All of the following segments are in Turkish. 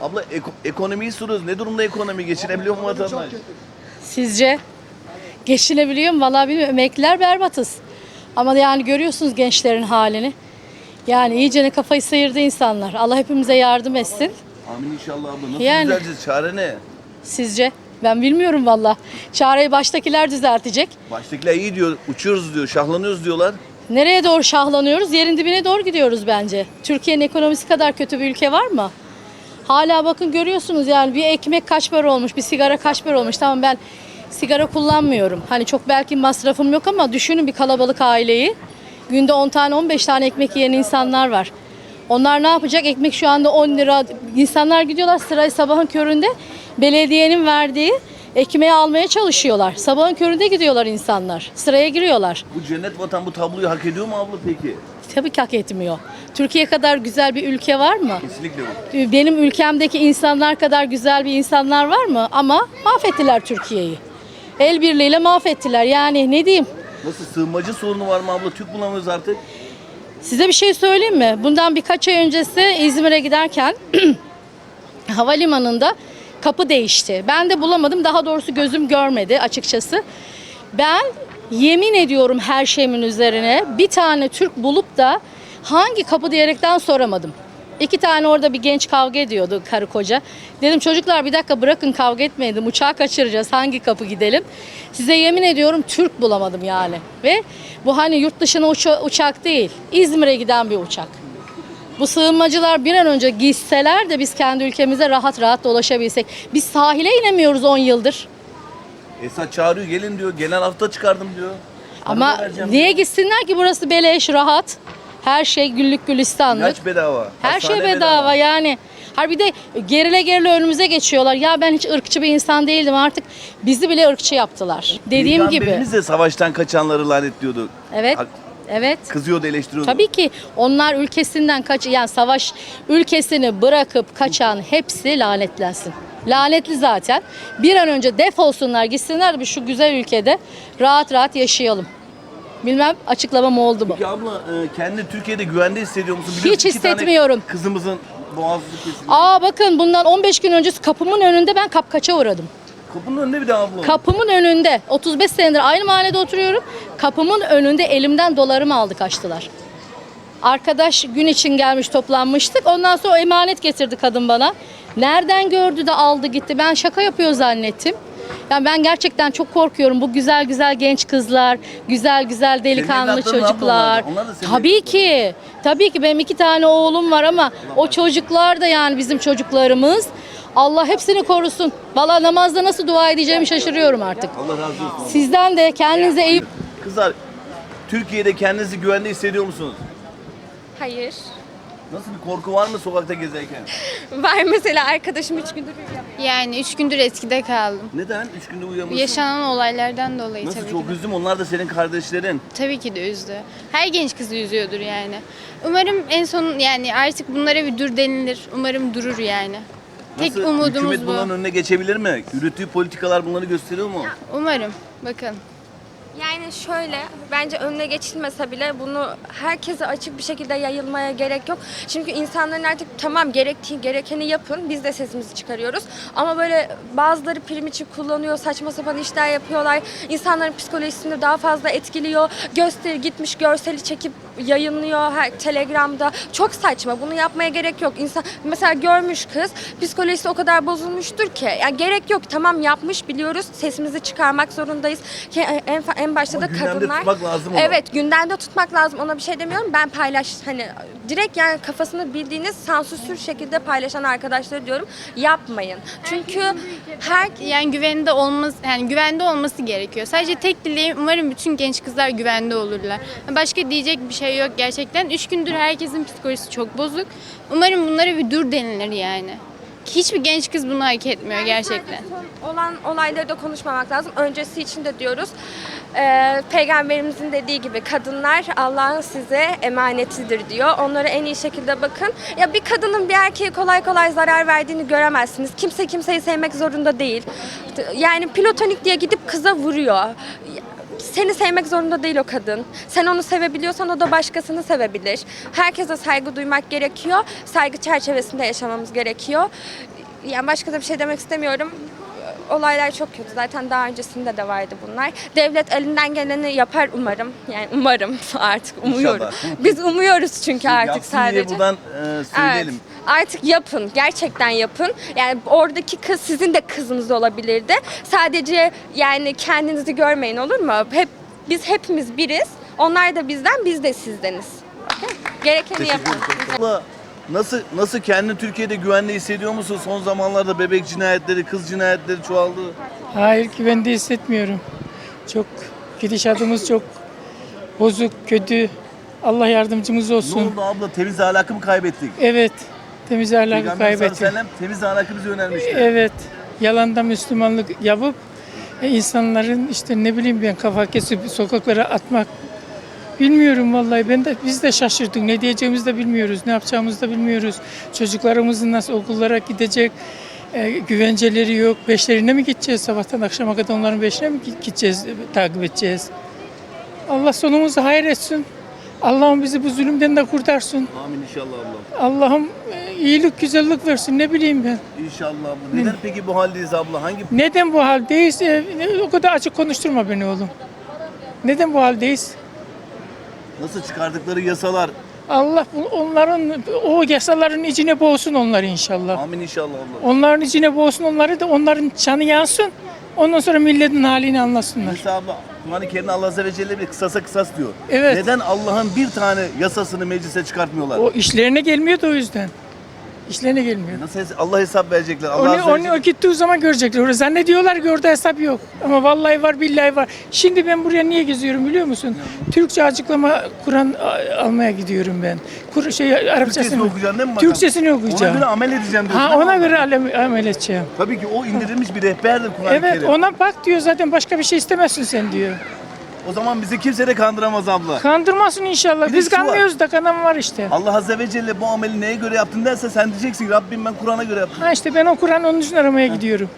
Abla eko- ekonomiyi soruyoruz. Ne durumda ekonomi? Geçinebiliyor mu vatandaş? Sizce geçinebiliyor mu? Vallahi bilmiyorum. Emekliler berbatız. Ama yani görüyorsunuz gençlerin halini. Yani iyicene kafayı sıyırdı insanlar. Allah hepimize yardım etsin. Amin inşallah abla. Nasıl Yani. düzeleceğiz? Çare ne? Sizce? Ben bilmiyorum valla. Çareyi baştakiler düzeltecek. Baştakiler iyi diyor. Uçuyoruz diyor. Şahlanıyoruz diyorlar. Nereye doğru şahlanıyoruz? Yerin dibine doğru gidiyoruz bence. Türkiye'nin ekonomisi kadar kötü bir ülke var mı? Hala bakın görüyorsunuz yani bir ekmek kaç para olmuş, bir sigara kaç para olmuş. Tamam ben sigara kullanmıyorum. Hani çok belki masrafım yok ama düşünün bir kalabalık aileyi. Günde 10 tane 15 tane ekmek yiyen insanlar var. Onlar ne yapacak? Ekmek şu anda 10 lira. İnsanlar gidiyorlar sırayı sabahın köründe belediyenin verdiği ekmeği almaya çalışıyorlar. Sabahın köründe gidiyorlar insanlar. Sıraya giriyorlar. Bu cennet vatan bu tabloyu hak ediyor mu abla peki? Tabii ki hak etmiyor. Türkiye kadar güzel bir ülke var mı? Kesinlikle bu. Benim ülkemdeki insanlar kadar güzel bir insanlar var mı? Ama mahvettiler Türkiye'yi. El birliğiyle mahvettiler. Yani ne diyeyim? Nasıl sığınmacı sorunu var mı abla? Türk bulamıyoruz artık. Size bir şey söyleyeyim mi? Bundan birkaç ay öncesi İzmir'e giderken havalimanında kapı değişti. Ben de bulamadım. Daha doğrusu gözüm görmedi açıkçası. Ben yemin ediyorum her şeyimin üzerine bir tane Türk bulup da hangi kapı diyerekten soramadım. İki tane orada bir genç kavga ediyordu karı koca. Dedim çocuklar bir dakika bırakın kavga etmeyin. dedim. Uçağı kaçıracağız. Hangi kapı gidelim? Size yemin ediyorum Türk bulamadım yani. Ve bu hani yurt dışına uça- uçak değil. İzmir'e giden bir uçak. Bu sığınmacılar bir an önce gitseler de biz kendi ülkemize rahat rahat dolaşabilsek. Biz sahile inemiyoruz 10 yıldır. Esat çağırıyor gelin diyor. Gelen hafta çıkardım diyor. Ama niye gitsinler ki burası beleş, rahat. Her şey güllük gülistanlık. İlaç bedava. Her hastane şey bedava yani. Har bir de gerile gerile önümüze geçiyorlar. Ya ben hiç ırkçı bir insan değildim artık bizi bile ırkçı yaptılar. Dediğim gibi. De savaştan kaçanları lanetliyordu. Evet. Hak- Evet. Kızıyordu eleştiriyordu. Tabii ki onlar ülkesinden kaç yani savaş ülkesini bırakıp kaçan hepsi lanetlensin. Lanetli zaten. Bir an önce defolsunlar gitsinler bir şu güzel ülkede rahat rahat yaşayalım. Bilmem açıklamam oldu mu? Peki abla e, kendini Türkiye'de güvende hissediyor musun? Hiç iki tane hissetmiyorum. Kızımızın boğazı kesildi. Aa bakın bundan 15 gün öncesi kapımın önünde ben kapkaça uğradım. Kapının önünde bir de abla. Kapımın önünde 35 senedir aynı mahallede oturuyorum. Kapımın önünde elimden dolarımı aldı kaçtılar. Arkadaş gün için gelmiş toplanmıştık. Ondan sonra o emanet getirdi kadın bana. Nereden gördü de aldı gitti. Ben şaka yapıyor zannettim. Yani ben gerçekten çok korkuyorum. Bu güzel güzel genç kızlar, güzel güzel delikanlı evlatların abla çocuklar. onlar da. Onlar da senin Tabii ki. Tabii ki benim iki tane oğlum var ama o çocuklar da yani bizim çocuklarımız. Allah hepsini korusun. Valla namazda nasıl dua edeceğimi şaşırıyorum artık. Allah razı olsun. Sizden de kendinize iyi Kızlar Türkiye'de kendinizi güvende hissediyor musunuz? Hayır. Nasıl bir korku var mı sokakta gezerken? Var mesela arkadaşım üç gündür uyuyor. Yani üç gündür eskide kaldım. Neden? Üç günde uyuyamıyorsun. Yaşanan olaylardan dolayı Nasıl tabii çok ki. üzdüm onlar da senin kardeşlerin. Tabii ki de üzdü. Her genç kızı üzüyordur yani. Umarım en son yani artık bunlara bir dur denilir. Umarım durur yani. Tek Nasıl? umudumuz Hükümet bu. bunların önüne geçebilir mi? Yürüttüğü politikalar bunları gösteriyor mu? Umarım. Bakın. Yani şöyle bence önüne geçilmese bile bunu herkese açık bir şekilde yayılmaya gerek yok. Çünkü insanların artık tamam gerektiği gerekeni yapın biz de sesimizi çıkarıyoruz. Ama böyle bazıları prim için kullanıyor saçma sapan işler yapıyorlar. İnsanların psikolojisini daha fazla etkiliyor. Gösteri gitmiş görseli çekip yayınlıyor her telegramda. Çok saçma bunu yapmaya gerek yok. İnsan mesela görmüş kız psikolojisi o kadar bozulmuştur ki. Yani gerek yok tamam yapmış biliyoruz sesimizi çıkarmak zorundayız. Ki en, en başta Ama da gündemde kadınlar. tutmak lazım onu. Evet gündemde tutmak lazım ona bir şey demiyorum. Ben paylaş hani direkt yani kafasını bildiğiniz sansürsür şekilde paylaşan arkadaşları diyorum yapmayın. Çünkü her Yani güvende olması yani güvende olması gerekiyor. Sadece tek dileğim umarım bütün genç kızlar güvende olurlar. Başka diyecek bir şey yok gerçekten. Üç gündür herkesin psikolojisi çok bozuk. Umarım bunlara bir dur denilir yani. Hiçbir genç kız bunu hak etmiyor gerçekten. son olan olayları da konuşmamak lazım. Öncesi için de diyoruz. Ee, Peygamberimizin dediği gibi kadınlar Allah'ın size emanetidir diyor. Onlara en iyi şekilde bakın. Ya bir kadının bir erkeğe kolay kolay zarar verdiğini göremezsiniz. Kimse kimseyi sevmek zorunda değil. Yani platonik diye gidip kıza vuruyor. Seni sevmek zorunda değil o kadın. Sen onu sevebiliyorsan o da başkasını sevebilir. Herkese saygı duymak gerekiyor. Saygı çerçevesinde yaşamamız gerekiyor. Yani başka da bir şey demek istemiyorum. Olaylar çok kötü. Zaten daha öncesinde de vardı bunlar. Devlet elinden geleni yapar umarım. Yani umarım artık umuyorum. İnşallah. Biz umuyoruz çünkü artık Yapsın diye sadece. buradan e, söyleyelim. Evet. Artık yapın. Gerçekten yapın. Yani oradaki kız sizin de kızınız olabilirdi. Sadece yani kendinizi görmeyin olur mu? Hep biz hepimiz biriz. Onlar da bizden, biz de sizdeniz. Gerekeni yapın. Abla, Nasıl nasıl kendini Türkiye'de güvende hissediyor musun? Son zamanlarda bebek cinayetleri, kız cinayetleri çoğaldı. Hayır güvende hissetmiyorum. Çok gidişatımız çok bozuk, kötü. Allah yardımcımız Ne olsun. oldu abla? Temiz ahlakı mı kaybettik? Evet. Temiz ahlakı Peygamber sallallahu aleyhi ve kaybettik. sellem temiz ahlakı bize. Evet. Yalanda Müslümanlık yapıp e, insanların işte ne bileyim ben kafa kesip sokaklara atmak. Bilmiyorum vallahi ben de biz de şaşırdık. Ne diyeceğimizi de bilmiyoruz. Ne yapacağımızı da bilmiyoruz. Çocuklarımızın nasıl okullara gidecek e, güvenceleri yok. Beşlerine mi gideceğiz? Sabahtan akşama kadar onların beşine mi gideceğiz, e, takip edeceğiz? Allah sonumuzu hayır etsin. Allah'ım bizi bu zulümden de kurtarsın. Amin inşallah abla. Allah'ım e, iyilik, güzellik versin. Ne bileyim ben. İnşallah abla. Neden peki bu haldeyiz abla? Hangi Neden bu haldeyiz? E, ne- o kadar açık konuşturma beni oğlum. Neden bu haldeyiz? nasıl çıkardıkları yasalar? Allah bu- onların o yasaların içine boğsun onları inşallah. Amin inşallah abla. Onların içine boğsun onları da onların canı yansın. Ondan sonra milletin halini anlasınlar. Abla Kur'an-ı Kerim'de Allah Azze ve Celle bir kısasa kısas diyor. Evet. Neden Allah'ın bir tane yasasını meclise çıkartmıyorlar? O işlerine gelmiyor da o yüzden. İşlerine gelmiyor. Nasıl hes- Allah hesap verecekler? Allah Onu, onu o gittiği zaman görecekler. Orada zannediyorlar ki orada hesap yok. Ama vallahi var billahi var. Şimdi ben buraya niye geziyorum biliyor musun? Türkçe açıklama Kur'an a- almaya gidiyorum ben. Kur, şey Türkçesini Arapçasını okuyacaksın değil mi bakalım? Türkçesini okuyacağım. Ona göre amel edeceğim diyorsun. Ha değil mi ona göre alem, amel edeceğim. Tabii ki o indirilmiş bir rehberdir Kur'an-ı Evet Kerim. ona bak diyor zaten başka bir şey istemezsin sen diyor. O zaman bizi kimse de kandıramaz abla. Kandırmasın inşallah. Bir de Biz şu var. kanmıyoruz da kanan var işte. Allah Azze ve Celle bu ameli neye göre yaptın derse sen diyeceksin Rabbim ben Kur'an'a göre yaptım. Ha işte ben o Kur'an onun için aramaya gidiyorum.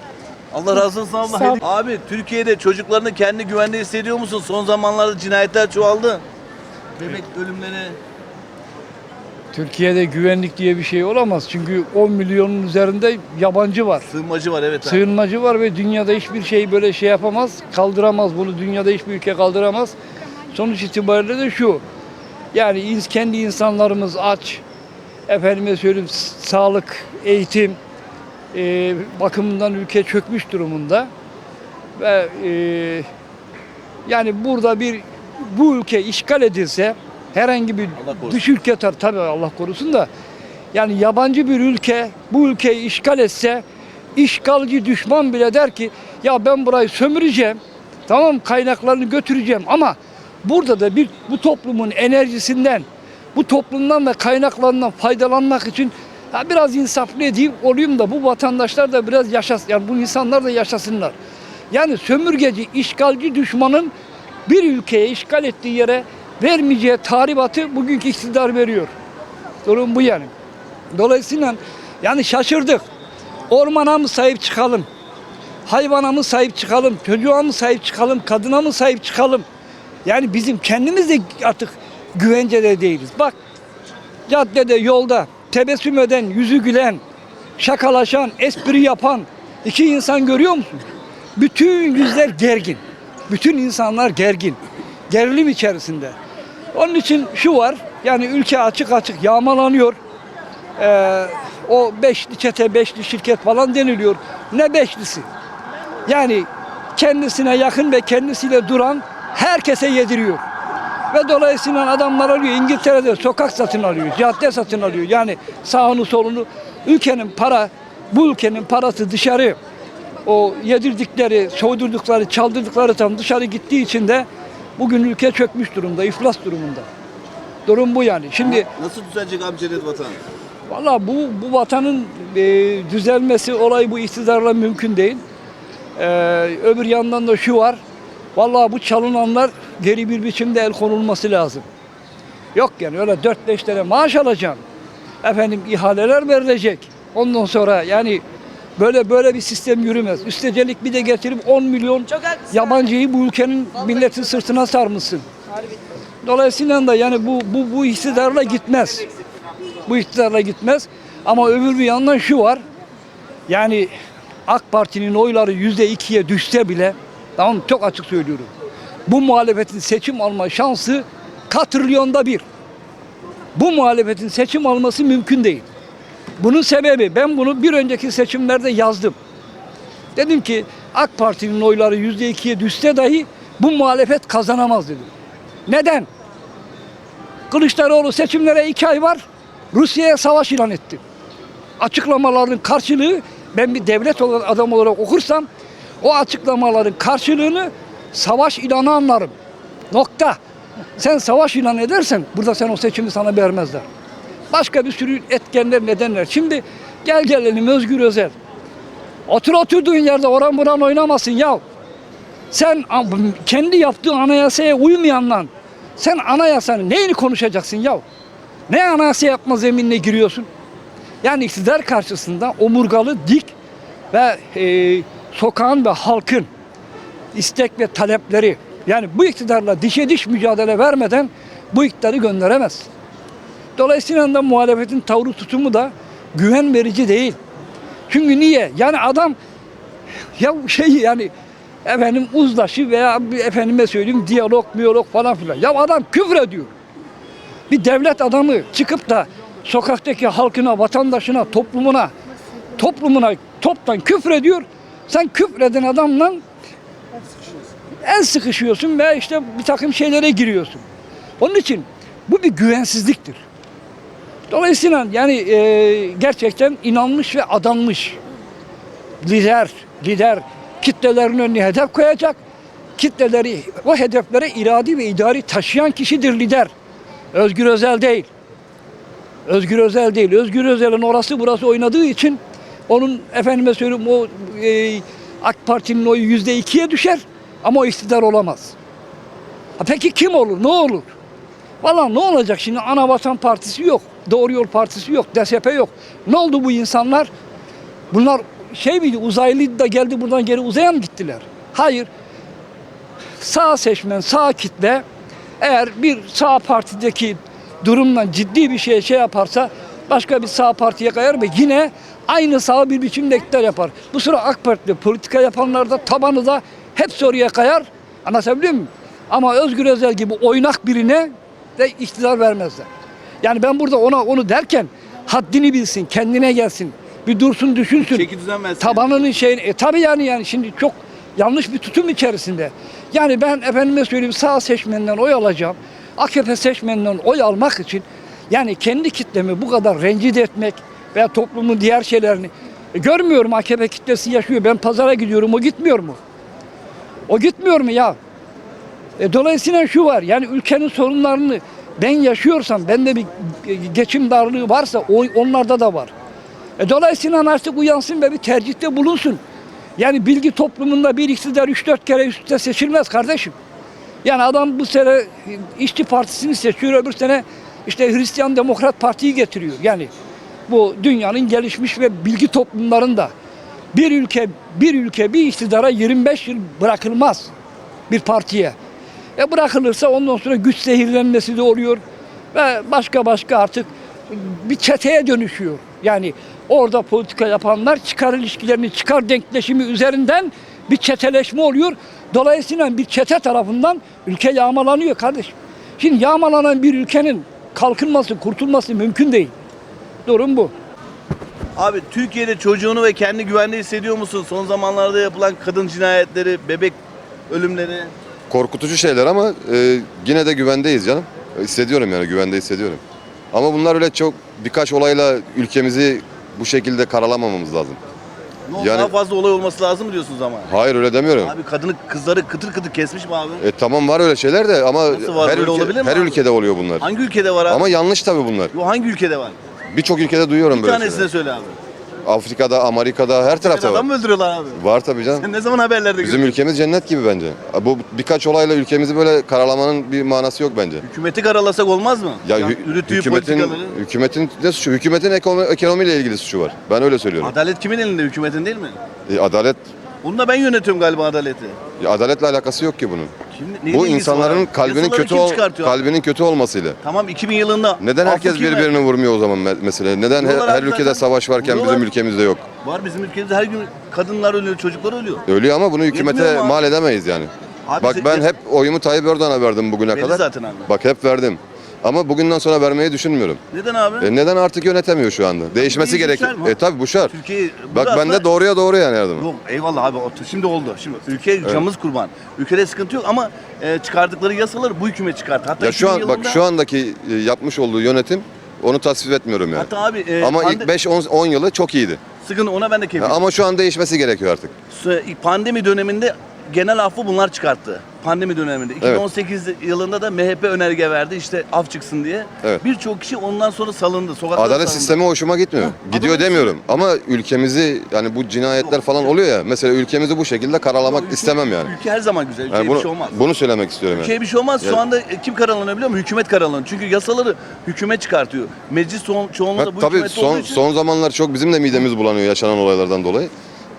Allah razı olsun abla. Sağ ol. Abi Türkiye'de çocuklarını kendi güvende hissediyor musun? Son zamanlarda cinayetler çoğaldı. Bebek ölümleri. Türkiye'de güvenlik diye bir şey olamaz. Çünkü 10 milyonun üzerinde yabancı var. Sığınmacı var evet abi. Sığınmacı var ve dünyada hiçbir şey böyle şey yapamaz, kaldıramaz. Bunu dünyada hiçbir ülke kaldıramaz. Sonuç itibariyle de şu. Yani ins- kendi insanlarımız aç. Efendime söyleyeyim s- sağlık, eğitim e, bakımından ülke çökmüş durumunda. Ve e, yani burada bir bu ülke işgal edilse herhangi bir dış ülke tar tabii Allah korusun da yani yabancı bir ülke bu ülkeyi işgal etse işgalci düşman bile der ki ya ben burayı sömüreceğim tamam kaynaklarını götüreceğim ama burada da bir bu toplumun enerjisinden bu toplumdan ve kaynaklarından faydalanmak için ya biraz insaflı edeyim olayım da bu vatandaşlar da biraz yaşasın yani bu insanlar da yaşasınlar. Yani sömürgeci, işgalci düşmanın bir ülkeye işgal ettiği yere vermeyeceği tahribatı bugünkü iktidar veriyor. Durum bu yani. Dolayısıyla yani şaşırdık. Ormana mı sahip çıkalım? Hayvana mı sahip çıkalım? Çocuğa mı sahip çıkalım? Kadına mı sahip çıkalım? Yani bizim kendimiz de artık güvencede değiliz. Bak caddede, yolda tebessüm eden, yüzü gülen, şakalaşan, espri yapan iki insan görüyor musun? Bütün yüzler gergin. Bütün insanlar gergin. Gerilim içerisinde. Onun için şu var, yani ülke açık açık yağmalanıyor. Ee, o beşli çete, beşli şirket falan deniliyor. Ne beşlisi? Yani kendisine yakın ve kendisiyle duran herkese yediriyor. Ve dolayısıyla adamlar alıyor İngiltere'de sokak satın alıyor, cadde satın alıyor. Yani sağını solunu ülkenin para, bu ülkenin parası dışarı o yedirdikleri, soydurdukları, çaldırdıkları tam dışarı gittiği için de bugün ülke çökmüş durumda, iflas durumunda. Durum bu yani. Şimdi Nasıl düzelecek abi cennet vatan? Valla bu, bu vatanın e, düzelmesi olay bu iktidarla mümkün değil. Ee, öbür yandan da şu var. Valla bu çalınanlar geri bir biçimde el konulması lazım. Yok yani öyle 4-5 tane maaş alacaksın. Efendim ihaleler verilecek. Ondan sonra yani Böyle böyle bir sistem yürümez. Üstelik bir de getirip 10 milyon yabancıyı bu ülkenin milletin sırtına sarmışsın. Dolayısıyla da yani bu bu bu iktidarla gitmez. Bu iktidarla gitmez. Ama öbür bir yandan şu var. Yani AK Parti'nin oyları yüzde ikiye düşse bile tamam mı? çok açık söylüyorum. Bu muhalefetin seçim alma şansı katrilyonda bir. Bu muhalefetin seçim alması mümkün değil. Bunun sebebi ben bunu bir önceki seçimlerde yazdım. Dedim ki AK Parti'nin oyları yüzde ikiye düşse dahi bu muhalefet kazanamaz dedim. Neden? Kılıçdaroğlu seçimlere iki ay var. Rusya'ya savaş ilan etti. Açıklamaların karşılığı ben bir devlet olan adam olarak okursam o açıklamaların karşılığını savaş ilanı anlarım. Nokta. Sen savaş ilan edersen burada sen o seçimi sana vermezler. Başka bir sürü etkenler, nedenler. Şimdi gel gelelim Özgür Özel. Otur oturduğun yerde oran buran oynamasın ya. Sen kendi yaptığın anayasaya uymayanla sen anayasanın neyini konuşacaksın ya? Ne anayasa yapma zeminine giriyorsun? Yani iktidar karşısında omurgalı, dik ve e, sokağın ve halkın istek ve talepleri yani bu iktidarla dişe diş mücadele vermeden bu iktidarı gönderemez. Dolayısıyla da muhalefetin tavrı tutumu da güven verici değil. Çünkü niye? Yani adam ya şey yani efendim uzlaşı veya efendime söyleyeyim diyalog, miyolog falan filan. Ya adam küfür ediyor. Bir devlet adamı çıkıp da sokaktaki halkına, vatandaşına, toplumuna, toplumuna toptan küfür ediyor. Sen küfreden adamla el sıkışıyorsun ve işte bir takım şeylere giriyorsun. Onun için bu bir güvensizliktir. Dolayısıyla yani e, gerçekten inanmış ve adanmış lider, lider kitlelerin önüne hedef koyacak. Kitleleri, o hedeflere iradi ve idari taşıyan kişidir lider. Özgür Özel değil. Özgür Özel değil. Özgür Özel'in orası burası oynadığı için onun efendime söyleyeyim o e, AK Parti'nin oyu yüzde ikiye düşer ama o iktidar olamaz. Ha peki kim olur? Ne olur? Valla ne olacak şimdi? Anavatan Partisi yok. Doğru Yol Partisi yok. DSP yok. Ne oldu bu insanlar? Bunlar şey miydi? Uzaylı da geldi buradan geri uzaya mı gittiler? Hayır. Sağ seçmen, sağ kitle eğer bir sağ partideki durumla ciddi bir şey şey yaparsa başka bir sağ partiye kayar ve yine aynı sağ bir biçimde iktidar yapar. Bu sıra AK Parti'de politika yapanlar da tabanı da hepsi oraya kayar. Anlatabiliyor muyum? Ama Özgür Özel gibi oynak birine de iktidar vermezler. Yani ben burada ona onu derken haddini bilsin, kendine gelsin. Bir dursun, düşünsün. Çeki düzen versin. Tabanının şeyini, e tabi yani yani şimdi çok yanlış bir tutum içerisinde. Yani ben efendime söyleyeyim sağ seçmeninden oy alacağım. AKP seçmeninden oy almak için yani kendi kitlemi bu kadar rencide etmek veya toplumun diğer şeylerini E, görmüyorum AKP kitlesi yaşıyor. Ben pazara gidiyorum o gitmiyor mu? O gitmiyor mu ya? E, dolayısıyla şu var yani ülkenin sorunlarını ben yaşıyorsam bende bir geçim darlığı varsa o, onlarda da var. E, dolayısıyla artık uyansın ve bir tercihte bulunsun. Yani bilgi toplumunda bir iktidar 3-4 kere üst üste seçilmez kardeşim. Yani adam bu sene İşçi Partisi'ni seçiyor, öbür sene işte Hristiyan Demokrat Parti'yi getiriyor. Yani bu dünyanın gelişmiş ve bilgi toplumlarında bir ülke bir ülke bir iktidara 25 yıl bırakılmaz bir partiye. E bırakılırsa ondan sonra güç zehirlenmesi de oluyor ve başka başka artık bir çeteye dönüşüyor. Yani orada politika yapanlar çıkar ilişkilerini, çıkar denkleşimi üzerinden bir çeteleşme oluyor. Dolayısıyla bir çete tarafından ülke yağmalanıyor kardeşim. Şimdi yağmalanan bir ülkenin kalkınması, kurtulması mümkün değil. Durum bu. Abi Türkiye'de çocuğunu ve kendi güvende hissediyor musun? Son zamanlarda yapılan kadın cinayetleri, bebek ölümleri. Korkutucu şeyler ama e, yine de güvendeyiz canım. Hissediyorum yani güvende hissediyorum. Ama bunlar öyle çok birkaç olayla ülkemizi bu şekilde karalamamamız lazım. Ne oldu, Yani- daha fazla olay olması lazım mı diyorsunuz ama? Hayır öyle demiyorum. Abi kadını kızları kıtır kıtır kesmiş mi abi? E tamam var öyle şeyler de ama Nasıl var, her böyle ülke, olabilir mi her abi? ülkede oluyor bunlar. Hangi ülkede var abi? Ama yanlış tabii bunlar. Yo, hangi ülkede var? Birçok ülkede duyuyorum Bir böyle tanesini şeyler. söyle abi. Afrika'da, Amerika'da her tarafta Adam var. mı öldürüyorlar abi? Var tabii canım. Sen ne zaman haberlerde Bizim gördün? ülkemiz cennet gibi bence. Bu birkaç olayla ülkemizi böyle karalamanın bir manası yok bence. Hükümeti karalasak olmaz mı? Ya Yani yürüttüğü hükümetin politikaları. hükümetin ne suçu? Hükümetin ekonomi, ekonomiyle ilgili suçu var. Ben öyle söylüyorum. Adalet kimin elinde? Hükümetin değil mi? E, adalet Bunu da ben yönetiyorum galiba adaleti. ya adaletle alakası yok ki bunun. Kim, neyin Bu insanların abi? kalbinin Yasaları kötü kim ol, çıkartıyor kalbinin kötü olmasıyla. Tamam 2000 yılında. Neden herkes birbirini vurmuyor o zaman me- mesela? Neden her, Vuruyorlar her ülkede zaten. savaş varken bizim ülkemizde yok? Var bizim ülkemizde her gün kadınlar ölüyor, çocuklar ölüyor. Ölüyor ama bunu hükümete Yetmiyor mu abi? mal edemeyiz yani. Abi Bak ben hep oyumu Tayyip Erdoğan'a verdim bugüne Belli kadar. zaten abi. Bak hep verdim. Ama bugünden sonra vermeyi düşünmüyorum. Neden abi? E neden artık yönetemiyor şu anda? Değişmesi şart mı? E tabi bu şart. Türkiye Bak burada ben de aslında- doğruya doğru yani her zaman. Yok eyvallah abi şimdi oldu. Şimdi ülke camımız kurban. Ülkede sıkıntı yok ama e, çıkardıkları yasaları bu hükümet çıkarttı. Hatta Ya şu 2000 an bak yılında- şu andaki e, yapmış olduğu yönetim onu tasvip etmiyorum yani. Hatta abi e, Ama pande- ilk 5 10 yılı çok iyiydi. sıkıntı ona ben de keyifliyim. ama şu an değişmesi gerekiyor artık. Pandemi döneminde genel affı bunlar çıkarttı. Pandemi döneminde. 2018 yılında da MHP önerge verdi işte af çıksın diye. Evet. Birçok kişi ondan sonra salındı. Sokaklara Adalet salındı. sistemi hoşuma gitmiyor. Heh, Gidiyor adalet demiyorum ama ülkemizi yani bu cinayetler falan oluyor ya. Mesela ülkemizi bu şekilde karalamak Ülke- istemem yani. Ülke her zaman güzel. Ülkeye Yani bir bunu, şey olmaz. bunu söylemek istiyorum yani. Ülkeye bir şey olmaz. Şu Yani- anda e, kim karalanıyor biliyor musun? Hükümet karalanıyor. Çünkü yasaları hükümet çıkartıyor. Meclis çoğun, çoğunluğu Ha, da bu tabii hükümet olduğu son için. son zamanlar çok bizim de midemiz bulanıyor yaşanan olaylardan dolayı.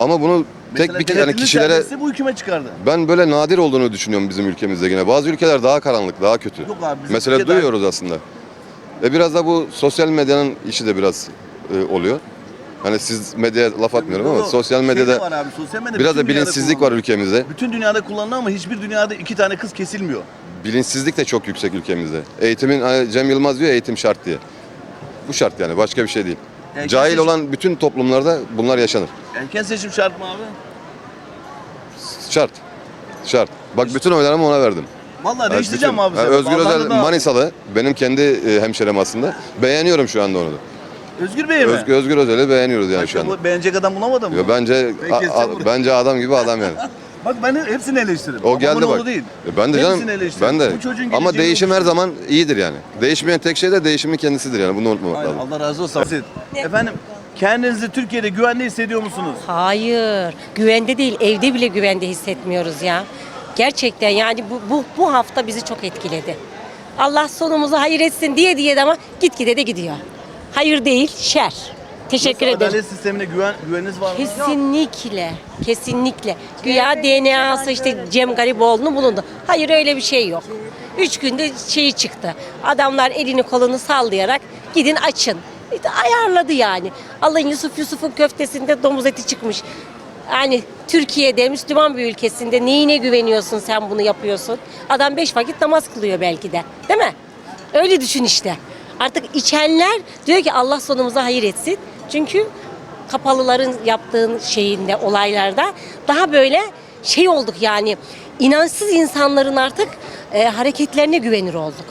Ama bunu tek Mesela bir yani denetimli kişilere serbestliği bu hükümet çıkardı. ben böyle nadir olduğunu düşünüyorum bizim ülkemizde yine. Bazı ülkeler daha karanlık, daha kötü. Yok abi, bizim Mesela ülke daha- duyuyoruz aslında. Ve biraz da bu sosyal medyanın işi de biraz e, oluyor. Hani siz medyaya laf atmıyorum ama Yok, sosyal şey de medyada var abi, sosyal medya biraz bütün da dünyada bilinçsizlik var kullanılıyor. ülkemizde. Bütün dünyada kullanılıyor ama hiçbir dünyada iki tane kız kesilmiyor. Bilinçsizlik de çok yüksek ülkemizde. Eğitimin hani Cem Yılmaz diyor ya, eğitim şart diye. Bu şart yani başka bir şey değil. Erken Cahil seçim- olan bütün toplumlarda bunlar yaşanır. Erken seçim şart mı abi? Şart. Şart. Bak bütün oylarımı ona verdim. Vallahi değiştireceğim bütün- abi. Ha, seni. Özgür Vallahi Özel da- Manisalı. Benim kendi e, hemşerem aslında. Beğeniyorum şu anda onu da. Özgür Bey mi? Özgür, Özgür Özel'i beğeniyoruz yani şu anda. Bu Beğenecek adam bulamadım mı? Yo, bence a- a- bence adam gibi adam yani. Bak ben hepsini eleştiririm. O geldi Babamın bak. değil. E, Ben de canım. Hepsini eleştiririm. Ben de. Bu çocuğun Ama geleceği değişim yok. her zaman iyidir yani. Değişmeyen tek şey de değişimin kendisidir yani. Bunu unutmamak Aynen, lazım. Allah razı olsun. Efendim kendinizi Türkiye'de güvende hissediyor musunuz? Hayır, güvende değil, evde bile güvende hissetmiyoruz ya. Gerçekten yani bu, bu, bu hafta bizi çok etkiledi. Allah sonumuzu hayır etsin diye diye de ama gitgide de gidiyor. Hayır değil, şer. Teşekkür Nasıl, ederim. Adalet sistemine güven, güveniniz var mı? Kesinlikle, kesinlikle. Güya DNA'sı işte Cem Gariboğlu'nu bulundu. Hayır öyle bir şey yok. Üç günde şeyi çıktı. Adamlar elini kolunu sallayarak gidin açın. İşte ayarladı yani. Allah'ın Yusuf Yusuf'un köftesinde domuz eti çıkmış. Yani Türkiye'de Müslüman bir ülkesinde neyine güveniyorsun sen bunu yapıyorsun? Adam beş vakit namaz kılıyor belki de. Değil mi? Öyle düşün işte. Artık içenler diyor ki Allah sonumuza hayır etsin. Çünkü kapalıların yaptığın şeyinde olaylarda daha böyle şey olduk yani inançsız insanların artık e, hareketlerine güvenir olduk.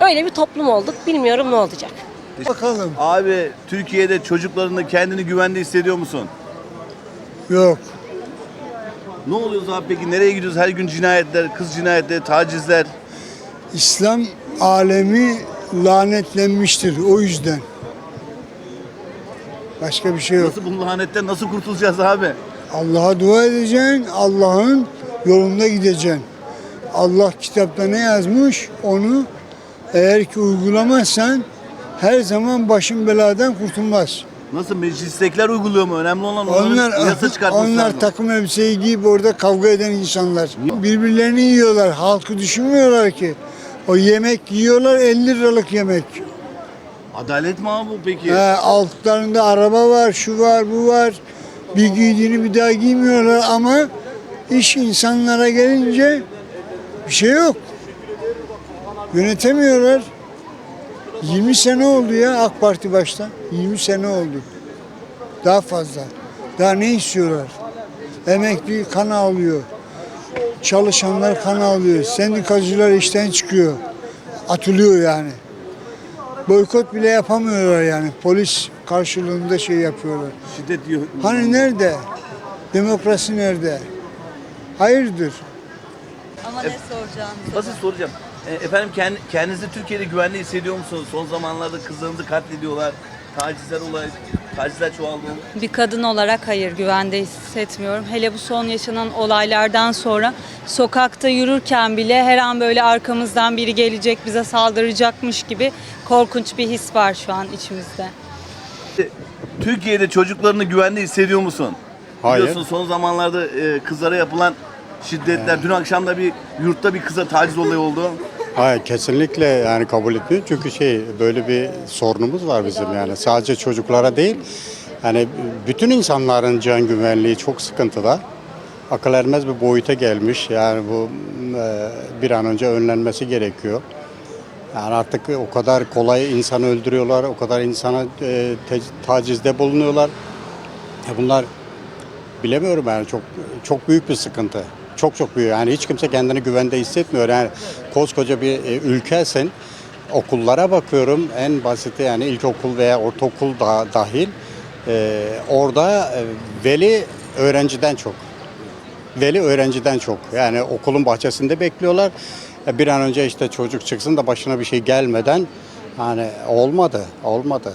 Öyle bir toplum olduk. Bilmiyorum ne olacak. Bakalım. Abi Türkiye'de çocuklarında kendini güvende hissediyor musun? Yok. Ne oluyoruz abi peki? Nereye gidiyoruz? Her gün cinayetler, kız cinayetleri, tacizler. İslam alemi lanetlenmiştir o yüzden. Başka bir şey yok. Nasıl bu lanetten nasıl kurtulacağız abi? Allah'a dua edeceksin, Allah'ın yolunda gideceksin. Allah kitapta ne yazmış onu eğer ki uygulamazsan her zaman başın beladan kurtulmaz. Nasıl meclistekiler uyguluyor mu? Önemli olan Onlar yasa çıkartması onlar lazım. takım elbiseyi giyip orada kavga eden insanlar. Birbirlerini yiyorlar. Halkı düşünmüyorlar ki. O yemek yiyorlar 50 liralık yemek. Adalet mi abi bu peki? He, altlarında araba var, şu var, bu var. Bir giydiğini bir daha giymiyorlar ama iş insanlara gelince bir şey yok. Yönetemiyorlar. 20 sene oldu ya AK Parti başta. 20 sene oldu. Daha fazla. Daha ne istiyorlar? Emekli kan alıyor. Çalışanlar kan alıyor. Sendikacılar işten çıkıyor. Atılıyor yani. Boykot bile yapamıyorlar yani. Polis karşılığında şey yapıyorlar. Şiddet diyor. Hani nerede? Demokrasi nerede? Hayırdır? Ama ne soracağım? Nasıl soracağım? E, efendim kend- kendinizi Türkiye'de güvende hissediyor musunuz? Son zamanlarda kızlarınızı katlediyorlar. Tacizler olay, tacizler çoğaldı. Bir kadın olarak hayır güvende hissetmiyorum. Hele bu son yaşanan olaylardan sonra sokakta yürürken bile her an böyle arkamızdan biri gelecek bize saldıracakmış gibi korkunç bir his var şu an içimizde. Türkiye'de çocuklarını güvende hissediyor musun? Hayır. Biliyorsun son zamanlarda e, kızlara yapılan şiddetler. Dün akşam da bir yurtta bir kıza taciz olayı oldu. Hayır kesinlikle yani kabul etmiyorum çünkü şey böyle bir sorunumuz var bizim yani sadece çocuklara değil yani bütün insanların can güvenliği çok sıkıntıda. Akıl ermez bir boyuta gelmiş yani bu e, bir an önce önlenmesi gerekiyor. Yani artık o kadar kolay insan öldürüyorlar, o kadar insana e, tacizde bulunuyorlar. Ya bunlar bilemiyorum yani çok çok büyük bir sıkıntı. Çok çok büyük. Yani hiç kimse kendini güvende hissetmiyor. Yani koskoca bir e, ülkesin. Okullara bakıyorum en basiti yani ilkokul veya ortaokul da dahil. E, orada e, veli öğrenciden çok. Veli öğrenciden çok. Yani okulun bahçesinde bekliyorlar. E, Bir an önce işte çocuk çıksın da başına bir şey gelmeden hani olmadı, olmadı.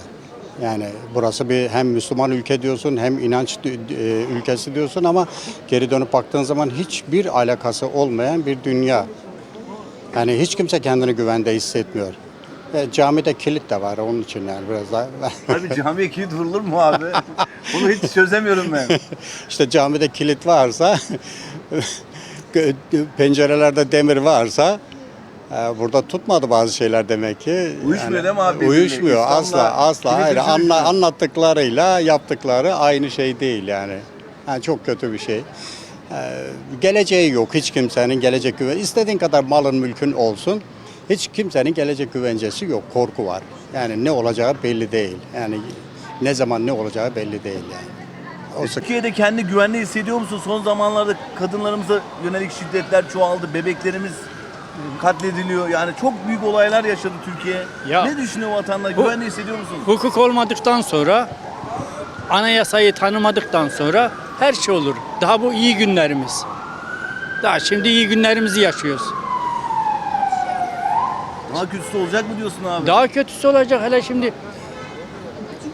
Yani burası bir hem Müslüman ülke diyorsun hem inanç e, ülkesi diyorsun ama geri dönüp baktığın zaman hiçbir alakası olmayan bir dünya. Yani hiç kimse kendini güvende hissetmiyor. E, camide kilit de var onun için yani biraz daha. Abi camiye kilit vurulur mu abi? Bunu hiç çözemiyorum ben. işte camide kilit varsa, pencerelerde demir varsa burada tutmadı bazı şeyler demek ki. Uyuşmuyor değil mi abi? Uyuşmuyor İslam'la asla asla. Hayır, anla, anlattıklarıyla yaptıkları aynı şey değil yani. yani çok kötü bir şey. Ee, geleceği yok hiç kimsenin gelecek güven. İstediğin kadar malın mülkün olsun. Hiç kimsenin gelecek güvencesi yok. Korku var. Yani ne olacağı belli değil. Yani ne zaman ne olacağı belli değil yani. O sık- Türkiye'de kendi güvende hissediyor musun? Son zamanlarda kadınlarımıza yönelik şiddetler çoğaldı. Bebeklerimiz katlediliyor. Yani çok büyük olaylar yaşadı Türkiye. Ya- ne düşünüyor vatandaş? Bu- Güvende hissediyor musun? Hukuk olmadıktan sonra, anayasayı tanımadıktan sonra her şey olur. Daha bu iyi günlerimiz. Daha şimdi iyi günlerimizi yaşıyoruz. Daha kötüsü olacak mı diyorsun abi? Daha kötüsü olacak hele şimdi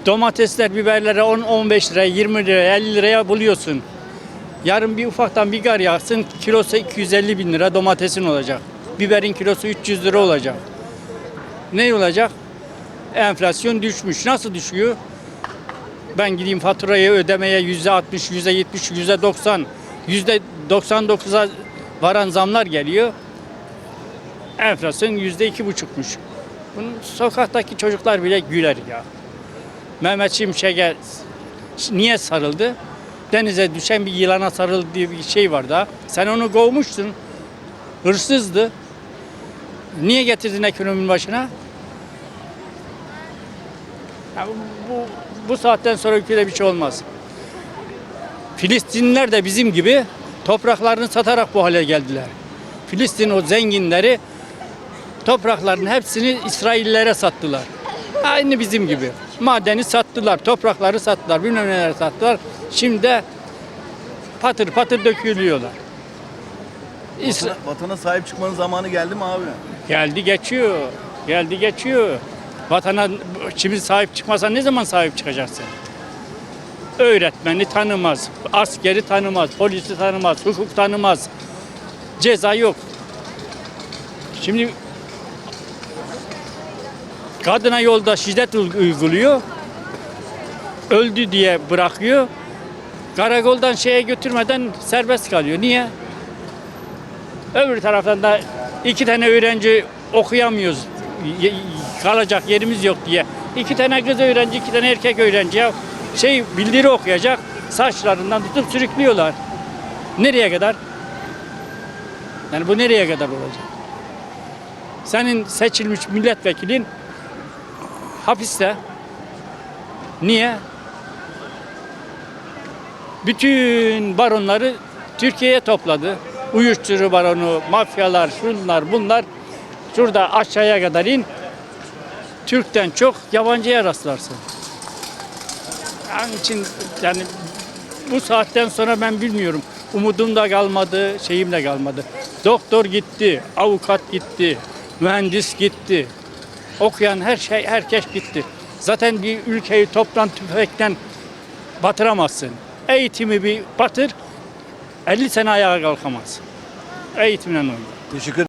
domatesler, biberlere 10-15 liraya, 20 liraya, 50 liraya buluyorsun. Yarın bir ufaktan bir gar yağsın, kilosu 250 bin lira domatesin olacak. Biberin kilosu 300 lira olacak. Ne olacak? Enflasyon düşmüş. Nasıl düşüyor? Ben gideyim faturayı ödemeye yüzde 60, yüzde 70, yüzde 90, yüzde 99'a varan zamlar geliyor. Enflasyon yüzde iki buçukmuş. Bunun sokaktaki çocuklar bile güler ya. Mehmet Şimşek'e niye sarıldı? Denize düşen bir yılana sarıldı diye bir şey var da. Sen onu kovmuştun. Hırsızdı. Niye getirdin ekonominin başına? Ya bu, bu, saatten sonra ülkede bir şey olmaz. Filistinliler de bizim gibi topraklarını satarak bu hale geldiler. Filistin o zenginleri toprakların hepsini İsraillilere sattılar. Aynı bizim gibi. Madeni sattılar, toprakları sattılar, bilmem neler sattılar. Şimdi de patır patır dökülüyorlar. İsra- Vatana, vatana sahip çıkmanın zamanı geldi mi abi? Geldi geçiyor. Geldi geçiyor. Vatana şimdi sahip çıkmasa ne zaman sahip çıkacaksın? Öğretmeni tanımaz, askeri tanımaz, polisi tanımaz, hukuk tanımaz. Ceza yok. Şimdi kadına yolda şiddet uyguluyor. Öldü diye bırakıyor. Karakoldan şeye götürmeden serbest kalıyor. Niye? Öbür taraftan da iki tane öğrenci okuyamıyoruz. Kalacak yerimiz yok diye. İki tane kız öğrenci, iki tane erkek öğrenci ya şey bildiri okuyacak. Saçlarından tutup sürüklüyorlar. Nereye kadar? Yani bu nereye kadar olacak? Senin seçilmiş milletvekilin hapiste. Niye? Bütün baronları Türkiye'ye topladı. Uyuşturucu baronu, mafyalar, şunlar bunlar. Şurada aşağıya kadar in. Türk'ten çok yabancıya rastlarsın. Onun için yani bu saatten sonra ben bilmiyorum. Umudum da kalmadı, şeyim de kalmadı. Doktor gitti, avukat gitti, mühendis gitti. Okuyan her şey, herkes gitti. Zaten bir ülkeyi toptan tüfekten batıramazsın. Eğitimi bir batır, 50 sene ayağa kalkamaz. Eğitimle oynar. Teşekkür